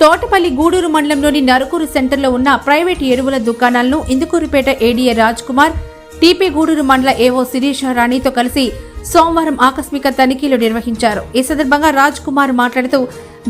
తోటపల్లి గూడూరు మండలంలోని నరుకూరు సెంటర్లో ఉన్న ప్రైవేటు ఎరువుల దుకాణాలను ఇందుకూరుపేట ఏడీఏ రాజ్ కుమార్ టీపీ గూడూరు మండల ఏవో శిరీష్ రాణితో కలిసి సోమవారం ఆకస్మిక తనిఖీలు నిర్వహించారు. ఈ సందర్భంగా రాజ్ కుమార్ మాట్లాడుతూ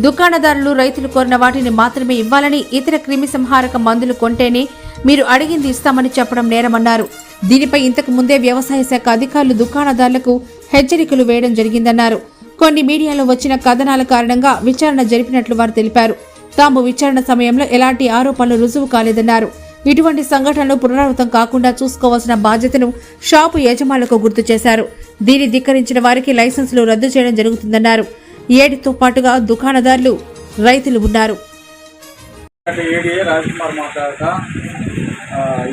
దుకాణదారులు రైతులు కోరిన వాటిని మాత్రమే ఇవ్వాలని ఇతర క్రిమి సంహారక మందులు కొంటేనే మీరు అడిగింది ఇస్తామని చెప్పడం నేరమన్నారు. దీనిపై ఇంతకు ముందే వ్యవసాయ శాఖ అధికారులు దుకాణదారులకు హెచ్చరికలు వేయడం జరిగిందన్నారు. కొన్ని మీడియాలో వచ్చిన కథనాల కారణంగా విచారణ జరిపినట్లు వారు తెలిపారు. తాము విచారణ సమయంలో ఎలాంటి ఆరోపణలు రుజువు కాలేదన్నారు. ఇటువంటి సంఘటనలు పునరావృతం కాకుండా చూసుకోవాల్సిన బాధ్యతను షాపు యజమానులకు గుర్తు చేశారు. దీన్ని ధిక్కరించిన వారికి లైసెన్సులు రద్దు చేయడం జరుగుతుందన్నారు. ఏడితో పాటుగా దుకాణదారులు రైతులు ఉన్నారు.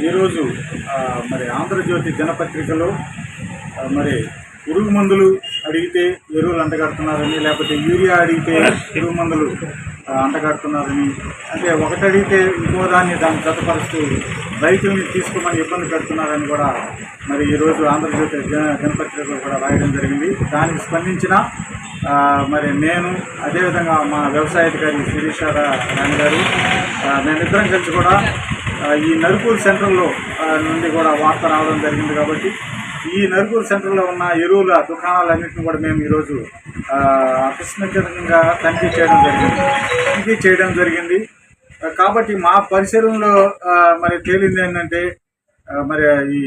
ఈరోజు మరి ఆంధ్రజ్యోతి దినపత్రికలో మరి పురుగు మందులు అడిగితే ఎరువులు అంటగడుతున్నారని లేకపోతే యూరియా అడిగితే పురుగు మందులు అంటగడుతున్నారని. అంటే ఒకటి అడిగితే ఇంకో దాన్ని దాన్ని జతపరుస్తూ రైతుల్ని తీసుకోమని ఇబ్బంది పెడుతున్నారని కూడా మరి ఈరోజు ఆంధ్రజ్యోతి జన దినపత్రికలో కూడా రాయడం జరిగింది. దానికి స్పందించిన మరి నేను అదేవిధంగా మా వ్యవసాయాధికారి శిరీష రాణి గారు మేమిద్దరం కలిసి కూడా ఈ నరుకూరు సెంటర్లో నుండి కూడా వార్త రావడం జరిగింది కాబట్టి ఈ నరుకూరు సెంటర్లో ఉన్న ఎరువుల దుకాణాలన్నింటినీ కూడా మేము ఈరోజు ఆ, తనిఖీ చేయడం జరిగింది. తనిఖీ చేయడం జరిగింది. కాబట్టి మా పరిసరంలో మరి తేలింది ఏంటంటే మరి ఈ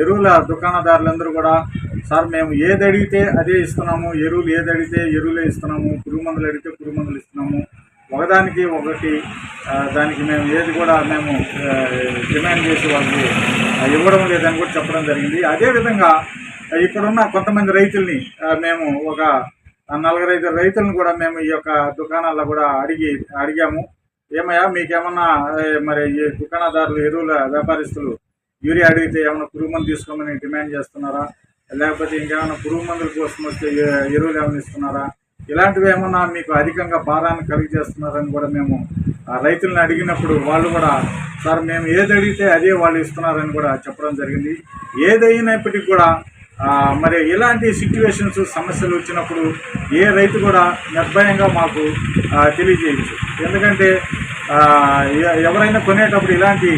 ఎరువుల దుకాణదారులందరూ కూడా సార్ మేము ఏది అడిగితే అదే ఇస్తున్నాము ఎరువులు ఏది అడిగితే ఎరువులే ఇస్తున్నాము పురుగు మందులు అడిగితే పురుగు మందులు ఇస్తున్నాము ఒకదానికి ఒకటి దానికి మేము ఏది కూడా మేము డిమాండ్ చేసి వాళ్ళకి ఇవ్వడం లేదని కూడా చెప్పడం జరిగింది. అదేవిధంగా ఇప్పుడున్న కొంతమంది రైతుల్ని మేము ఒక నలుగురైదు రైతులను కూడా మేము ఈ యొక్క దుకాణాల్లో కూడా అడిగి అడిగాము. ఏమయ్యా మీకేమన్నా మరి ఈ దుకాణదారులు ఎరువుల వ్యాపారస్తులు యూరియా అడిగితే ఏమైనా పురుగు మందు తీసుకోమని డిమాండ్ చేస్తున్నారా? లేకపోతే ఇంకేమైనా పురుగు మందుల కోసం వస్తే ఎరువులు ఏమైనా ఇస్తున్నారా? ఇలాంటివి ఏమన్నా మీకు అధికంగా భారాన్ని కలిగి చేస్తున్నారని కూడా మేము ఆ రైతులను అడిగినప్పుడు వాళ్ళు కూడా సార్ మేము ఏది అడిగితే అదే వాళ్ళు ఇస్తున్నారని కూడా చెప్పడం జరిగింది. ఏదైనప్పటికీ కూడా మరి ఇలాంటి సిచ్యువేషన్స్ సమస్యలు వచ్చినప్పుడు ఏ రైతు కూడా నిర్భయంగా మాకు తెలియజేయచ్చు ఎందుకంటే ఎవరైనా కొనేటప్పుడు ఇలాంటి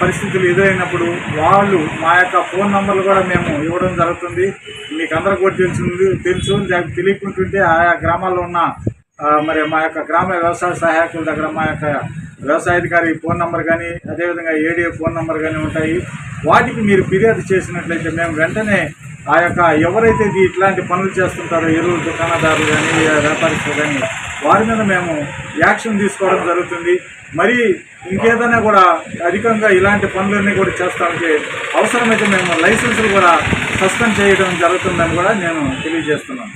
పరిస్థితులు ఎదురైనప్పుడు వాళ్ళు మా యొక్క ఫోన్ నంబర్లు కూడా మేము ఇవ్వడం జరుగుతుంది. మీకు అందరూ కూడా తెలుసు తెలుసు తెలియకుంటుంటే ఆయా గ్రామాల్లో ఉన్న మరి మా యొక్క గ్రామ వ్యవసాయ సహాయకుల దగ్గర మా యొక్క వ్యవసాయాధికారి ఫోన్ నంబర్ కానీ అదేవిధంగా ఏడీఏ ఫోన్ నంబర్ కానీ ఉంటాయి. వాటికి మీరు ఫిర్యాదు చేసినట్లయితే మేము వెంటనే ఆ యొక్క ఎవరైతే ఇది ఇట్లాంటి పనులు చేస్తుంటారో ఎరువులు దుకాణదారులు కానీ వ్యాపారస్తులు కానీ వారి మీద మేము యాక్షన్ తీసుకోవడం జరుగుతుంది. మరి ఇంకేదైనా కూడా అధికంగా ఇలాంటి పనులన్నీ కూడా చేస్తామంటే అవసరమైతే మేము లైసెన్సులు కూడా సస్పెండ్ చేయడం జరుగుతుందని కూడా నేను తెలియజేస్తున్నాను.